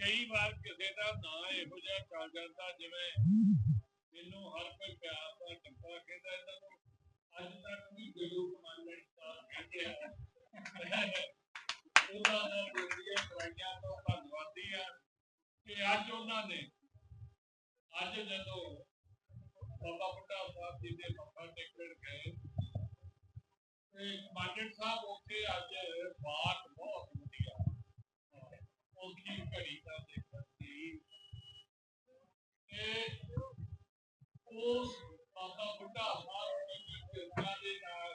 ਕਈ ਵਾਰ ਕਿਸੇ ਦਾ ਨਾਂ ਇਹੋ ਜਿਹਾ ਚੱਲ ਜਾਂਦਾ ਜਿਵੇਂ ਮੈਨੂੰ ਹਰ ਕੋਈ ਪਿਆਰ ਦਾ ਡੱਬਾ ਕਹਿੰਦਾ ਇਹਨਾਂ ਨੂੰ, ਅੱਜ ਤੱਕ ਵੀ ਗੁਰੂ ਕਮਾਂਡਰ ਸਾਹਿਬ ਕਹਿੰਦੇ ਆ। ਉਹਨਾਂ ਦਾ ਦੁਨੀਆ ਕਰਾਈਆਂ ਤੋਂ ਧੰਨਵਾਦੀ ਆ ਕਿ ਅੱਜ ਉਹਨਾਂ ਨੇ, ਅੱਜ ਜਦੋਂ ਬਾਬਾ ਬੁੱਢਾ ਸਾਹਿਬ ਜੀ ਦੇ ਮੱਥਾ ਟੇਕਣ ਗਏ, ਤੇ ਕਮਾਂਡਰ ਸਾਹਿਬ ਉੱਥੇ ਅੱਜ ਬਾਤ ਬਹੁਤ ਵਧੀਆ ਉਸਦੀ ਘੜੀ ਦਾ ਦੇਖਣ ਦੀ ਤੇ ਉਸ ਬਾਬਾ ਬੁੱਢਾ ਸਾਹਿਬ ਜੀ ਦੀ ਕਿਰਪਾ ਦੇ ਨਾਲ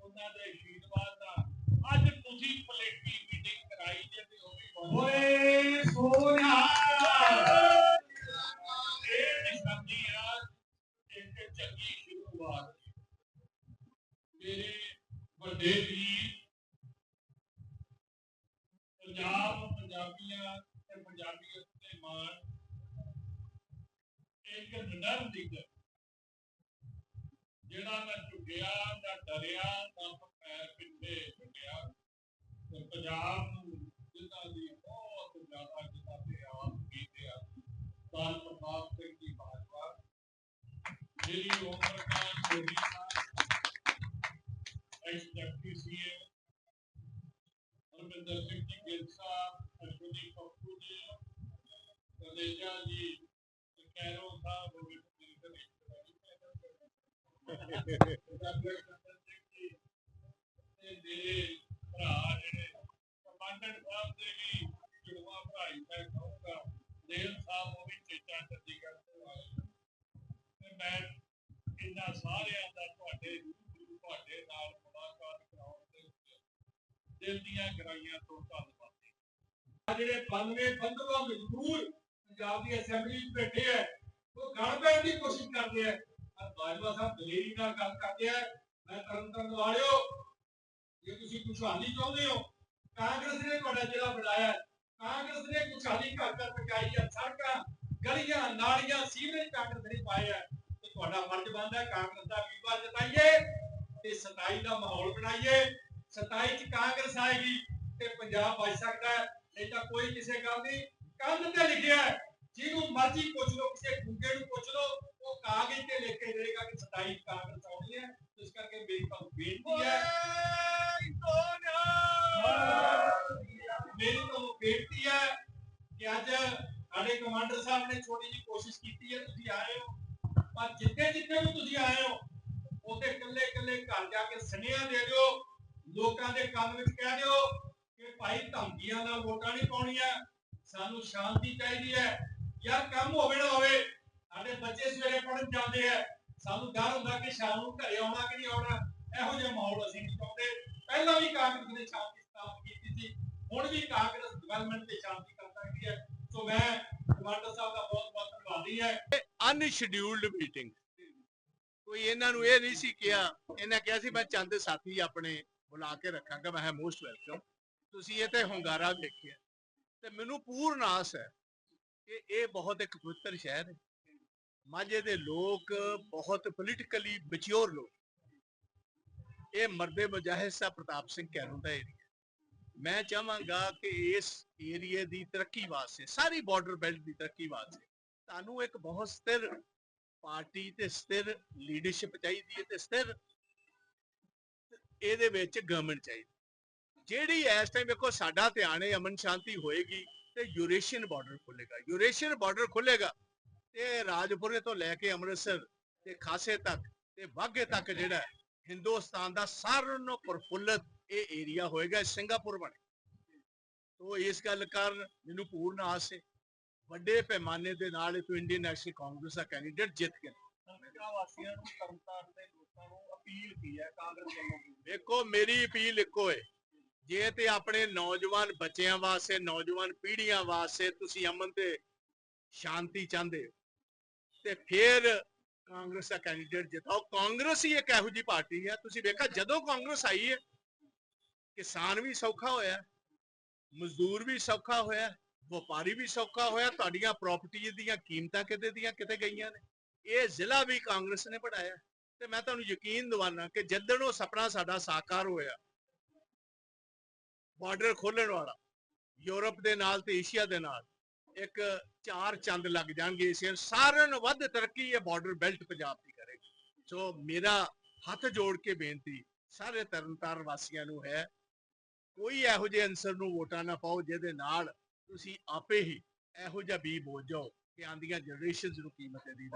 ਉਹਨਾਂ ਦੇ ਆਸ਼ੀਰਵਾਦ ਨਾਲ ਅੱਜ ਤੁਸੀਂ ਪਲੇਟੀ ਮੀਟਿੰਗ ਕਰਾਈ ਜੇ ਤੇ ਉਹ ਵੀ ਓਏ ਸੋਨਿਆ ਇਹ ਨਿਸ਼ਾਨੀ ਆ। ਇੱਕ ਚੰਗੀ ਸ਼ੁਰੂਆਤ ਮੇਰੇ ਵੱਡੇ ਵੀਰ ਪੰਜਾਬ ਪੰਜਾਬੀਆਂ ਤੇ ਪੰਜਾਬੀਅਤ ਦੇ ਮਾਣ ਇੱਕ ਨਰਮ ਲੀਡਰ ਜਿਹੜਾ ਨਾ ਝੁਕਿਆ ਨਾ ਡਰਿਆ ਨਾ ਪੈਰ ਪਿੱਛੇ ਹਟਿਆ ਤੇ ਪੰਜਾਬ ਨੂੰ ਜਿਨ੍ਹਾਂ ਦੀ ਬਹੁਤ ਜ਼ਿਆਦਾ ਜਿਨ੍ਹਾਂ ਤੇ ਆਪ ਕੀਤੇ ਆ ਸਾਲ ਪ੍ਰਤਾਪ ਸਿੰਘ ਜੀ ਬਾਜਵਾ ਜਿਹੜੀ ਉਮਰ ਦਾ ਛੋਟੀ ex deputy CM Harminder Singh ji Gill Sahib Ashwani Pappu ਜੀ ਕਲੇਜਾ ਜੀ ਤੇ ਕੈਰੋ ਸਾਹਿਬ ਜਿਹੜੇ 92 ਬੰਦਵਾ ਮਜ਼ਦੂਰ ਪੰਜਾਬ ਦੀ ਅਸੈਂਬਲੀ ਵਿੱਚ ਬੈਠੇ ਆ। ਉਹ ਗਲ ਪੈਣ ਦੀ ਕੋਸ਼ਿਸ਼ ਕਰਦੇ ਆ। ਆ ਬਾਜਵਾ ਸਾਹਿਬ ਦਲੇਰੀ ਨਾਲ ਗੱਲ ਕਰਦੇ ਆ। ਮੈਂ ਤਰਨ ਤਰਨ ਵਾਲਿਓ ਜੇ ਤੁਸੀਂ ਖੁਸ਼ਹਾਲੀ ਚਾਹੁੰਦੇ ਹੋ, ਕਾਂਗਰਸ ਨੇ ਤੁਹਾਡਾ ਜ਼ਿਲ੍ਹਾ ਬਣਾਇਆ, ਕਾਂਗਰਸ ਨੇ ਖੁਸ਼ਹਾਲੀ ਘਰ ਘਰ ਪਹੁੰਚਾਈ ਹੈ ਸੜਕਾਂ, ਗਲੀਆਂ, ਨਾਲੀਆਂ, ਸੀਵਰੇਜ ਕਾਂਗਰਸ ਨੇ ਪਾਏ ਆ। ਤੇ ਤੁਹਾਡਾ ਫਰਜ਼ ਬਣਦਾ ਕਾਂਗਰਸ ਦਾ ਵੀਰਵਾਰ ਜਤਾਈਏ ਤੇ 27 ਦਾ ਮਾਹੌਲ ਬਣਾਈਏ। 27 ਚ ਕਾਂਗਰਸ ਆਏਗੀ ਤੇ ਪੰਜਾਬ ਬਚ ਸਕਦਾ ਨਹੀਂ ਤਾਂ ਕੋਈ ਕਿਸੇ ਗੱਲ ਦੀ ਕੰਧ ਤੇ ਲਿਖਿਆ ਜਿਹਨੂੰ ਮਰਜ਼ੀ ਪੁੱਛ ਲਓ ਕਿਸੇ ਗੁੰਗੇ ਨੂੰ ਪੁੱਛ ਲਓ ਉਹ ਕਾਗਜ਼ ਤੇ ਲਿਖ ਕੇ ਦੇਗਾ ਕਿ 27 ਕਾਂਗਰਸ ਆਉਣੀ ਹੈ ਇਸ ਕਰਕੇ ਮੇਰੀ ਤੁਹਾਨੂੰ ਬੇਨਤੀ ਹੈ। ਮੇਰੀ ਤੁਹਾਨੂੰ ਬੇਨਤੀ ਹੈ ਕਿ ਅੱਜ ਸਾਡੇ ਕਮਾਂਡਰ ਸਾਹਿਬ ਨੇ ਛੋਟੀ ਜਿਹੀ ਕੋਸ਼ਿਸ਼ ਕੀਤੀ ਹੈ ਤੁਸੀਂ ਆਏ ਹੋ। ਪਰ ਜਿੱਥੇ ਜਿੱਥੇ ਵੀ ਤੁਸੀਂ ਆਏ ਹੋ ਉੱਥੇ ਇਕੱਲੇ ਇਕੱਲੇ ਘਰ ਜਾ ਕੇ ਸੁਨੇਹਾ ਦੇ ਦਿਓ ਲੋਕਾਂ ਦੇ ਕੰਨ ਵਿੱਚ ਕਹਿ ਦਿਓ ਕਿ ਭਾਈ ਧਮਕੀਆਂ ਨਾਲ ਵੋਟਾਂ ਨਹੀਂ ਪਾਉਣੀਆਂ ਸਾਨੂੰ ਸ਼ਾਂਤੀ ਚਾਹੀਦੀ ਹੈ। ਯਾਰ ਕੰਮ ਹੋਵੇ ਨਾ ਹੋਵੇ, ਸਾਡੇ ਬੱਚੇ ਸਵੇਰੇ ਪੜਨ ਜਾਂਦੇ ਆ। ਸਾਨੂੰ ਡਰ ਹੁੰਦਾ ਕਿ ਸ਼ਾਮ ਨੂੰ ਘਰੇ ਆਉਣਾ ਕਿ ਨਹੀਂ ਆਉਣਾ। ਇਹੋ ਜਿਹਾ ਮਾਹੌਲ ਅਸੀਂ ਨਹੀਂ ਚਾਹੁੰਦੇ ਪਹਿਲਾਂ ਵੀ ਕਾਂਗਰਸ ਨੇ ਸ਼ਾਂਤੀ ਸਥਾਪਿਤ ਕੀਤੀ ਸੀ। ਹੁਣ ਵੀ ਕਾਂਗਰਸ ਡਿਵੈਲਪਮੈਂਟ ਤੇ ਸ਼ਾਂਤੀ ਕਰ ਸਕਦੀ ਹੈ। ਸੋ ਮੈਂ ਕਮਾਂਡਰ ਸਾਹਿਬ ਦਾ ਬਹੁਤ ਬਹੁਤ ਧੰਨਵਾਦੀ ਹੈ। ਅਨਸ਼ਡਿਊਲਡ ਮੀਟਿੰਗ ਕੋਈ ਇਹਨਾਂ ਨੂੰ ਇਹ ਨਹੀਂ ਸੀ ਕਿਹਾ। ਇਹਨਾਂ ਕਿਹਾ ਸੀ, ਮੈਂ ਚੰਦ ਸਾਥੀ ਆਪਣੇ ਬੁਲਾ ਕੇ ਰੱਖਾਂਗਾ। ਮੈਂ ਮੋਸਟ ਵੈਲਕਮ ਤੁਸੀਂ ਇਹ ਤੇ ਹੁੰਗਾਰਾ ਦੇਖਿਆ ਤੇ ਮੈਨੂੰ ਪੂਰਨ ਆਸ ਹੈ ਕਿ ਇਹ ਬਹੁਤ ਇੱਕ ਪਵਿੱਤਰ ਸ਼ਹਿਰ ਹੈ। ਮਾਝੇ ਦੇ ਲੋਕ ਬਹੁਤ ਪੋਲੀਟੀਕਲੀ ਮੈਚੁਰ ਲੋਕ ਇਹ ਮਰਦੇ ਮੁਜਾਹਿਦ ਸਾਹਿਬ ਪ੍ਰਤਾਪ ਸਿੰਘ ਕੈਰੋਂ ਦਾ ਏਰੀਆ ਮੈਂ ਚਾਹਾਂਗਾ ਕਿ ਇਸ ਏਰੀਏ ਦੀ ਤਰੱਕੀ ਵਾਸਤੇ, ਸਾਰੀ ਬਾਰਡਰ ਬੈਲਟ ਦੀ ਤਰੱਕੀ ਵਾਸਤੇ ਤੁਹਾਨੂੰ ਇੱਕ ਬਹੁਤ ਸਥਿਰ ਪਾਰਟੀ ਤੇ ਸਥਿਰ ਲੀਡਰਸ਼ਿਪ ਚਾਹੀਦੀ ਹੈ ਤੇ ਸਥਿਰ ਇਹਦੇ ਵਿੱਚ ਗਵਰਨਮੈਂਟ ਚਾਹੀਦੀ ਜਿਹੜੀ ਇਸ ਟਾਈਮ ਵੇਖੋ ਸਾਡਾ ਧਿਆਨ ਹੈ ਅਮਨ ਸ਼ਾਂਤੀ ਹੋਏਗੀ। ਤੇ ਯੂਰੇਸ਼ੀਅਨ ਬਾਰਡਰ ਖੁੱਲੇਗਾ ਯੂਰੇਸ਼ੀਅਨ ਬਾਰਡਰ ਖੁੱਲੇਗਾ ਤੇ ਰਾਜਪੁਰੇ ਤੋਂ ਲੈ ਕੇ ਅੰਮ੍ਰਿਤਸਰ ਤੇ ਖਾਸੇ ਤੱਕ ਤੇ ਵਾਘੇ ਤੱਕ ਜਿਹੜਾ ਹਿੰਦੁਸਤਾਨ ਦਾ ਸਾਰਿਆਂ ਨਾਲੋਂ ਪ੍ਰਫੁੱਲਤ ਇਹ ਏਰੀਆ ਹੋਏਗਾ ਸਿੰਗਾਪੁਰ ਬਣੇ। ਤੋ ਇਸ ਗੱਲ ਕਾਰਨ ਮੈਨੂੰ ਪੂਰਨ ਆਸ ਹੈ ਵੱਡੇ ਪੈਮਾਨੇ ਦੇ ਨਾਲ ਇਹ ਇੰਡੀਅਨ ਨੈਸ਼ਨਲ ਕਾਂਗਰਸ ਦਾ ਕੈਂਡੀਡੇਟ ਜਿੱਤ ਕੇ ਹਲਕਾ ਵਾਸੀਆਂ ਨੂੰ ਤਰਨਤਾਰਨ ਦੇ ਲੋਕਾਂ ਨੂੰ ਅਪੀਲ ਕੀ ਹੈ ਕਾਂਗਰਸ ਵੱਲੋਂ? ਵੇਖੋ ਮੇਰੀ ਅਪੀਲ ਇੱਕੋ ਹੈ ਜੇ ਤੇ ਆਪਣੇ ਨੌਜਵਾਨ ਬੱਚਿਆਂ ਵਾਸਤੇ, ਨੌਜਵਾਨ ਪੀੜ੍ਹੀਆਂ ਵਾਸਤੇ ਤੁਸੀਂ ਅਮਨ ਤੇ ਸ਼ਾਂਤੀ ਚਾਹੁੰਦੇ ਹੋ, ਤੇ ਫਿਰ ਕਾਂਗਰਸ ਦਾ ਕੈਂਡੀਡੇਟ ਜਿਤਾਓ। ਕਾਂਗਰਸ ਹੀ ਇੱਕ ਇਹੋ ਜਿਹੀ ਪਾਰਟੀ ਹੈ। ਤੁਸੀਂ ਵੇਖਿਆ, ਜਦੋਂ ਕਾਂਗਰਸ ਆਈ ਹੈ, ਕਿਸਾਨ ਵੀ ਸੌਖਾ ਹੋਇਆ, ਮਜ਼ਦੂਰ ਵੀ ਸੌਖਾ ਹੋਇਆ, ਵਪਾਰੀ ਵੀ ਸੌਖਾ ਹੋਇਆ। ਤੁਹਾਡੀਆਂ ਪ੍ਰਾਪਰਟੀ ਦੀਆਂ ਕੀਮਤਾਂ ਕਿਤੇ ਦੀਆਂ ਕਿਤੇ ਗਈਆਂ ਨੇ। ਇਹ ਜ਼ਿਲ੍ਹਾ ਵੀ ਕਾਂਗਰਸ ਨੇ ਬਣਾਇਆ। ਤੇ ਮੈਂ ਤੁਹਾਨੂੰ ਯਕੀਨ ਦਿਵਾਨਾ ਕਿ ਜਦੋਂ ਉਹ ਸੁਪਨਾ ਸਾਡਾ ਸਾਕਾਰ ਹੋਇਆ ਬਾਰਡਰ ਖੋਲਣ ਵਾਲਾ, ਯੂਰਪ ਦੇ ਨਾਲ ਤੇ ਏਸ਼ੀਆ ਦੇ ਨਾਲ, ਇੱਕ ਚਾਰ ਚੰਦ ਲੱਗ ਜਾਣਗੇ ਇਸ ਸਾਰਿਆਂ ਨੂੰ ਵੱਧ ਤਰੱਕੀ ਇਹ ਬਾਰਡਰ ਬੈਲਟ ਪੰਜਾਬ ਦੀ ਕਰੇਗੀ। ਸੋ ਮੇਰਾ ਹੱਥ ਜੋੜ ਕੇ ਬੇਨਤੀ, ਸਾਰੇ ਤਰਨਤਾਰਨ ਵਾਸੀਆਂ ਨੂੰ ਹੈ, ਕੋਈ ਇਹੋ ਜਿਹੇ ਅਨਸਰ ਨੂੰ ਵੋਟਾਂ ਨਾ ਪਾਓ, ਜਿਹਦੇ ਨਾਲ ਤੁਸੀਂ ਆਪੇ ਹੀ ਇਹੋ ਜਿਹਾ ਬੀ ਬੋਝ ਜਾਓ ਕਿ ਆਂਦੀਆਂ ਜਨਰੇਸ਼ਨਸ ਨੂੰ ਕੀਮਤ ਦੇ ਦੀ।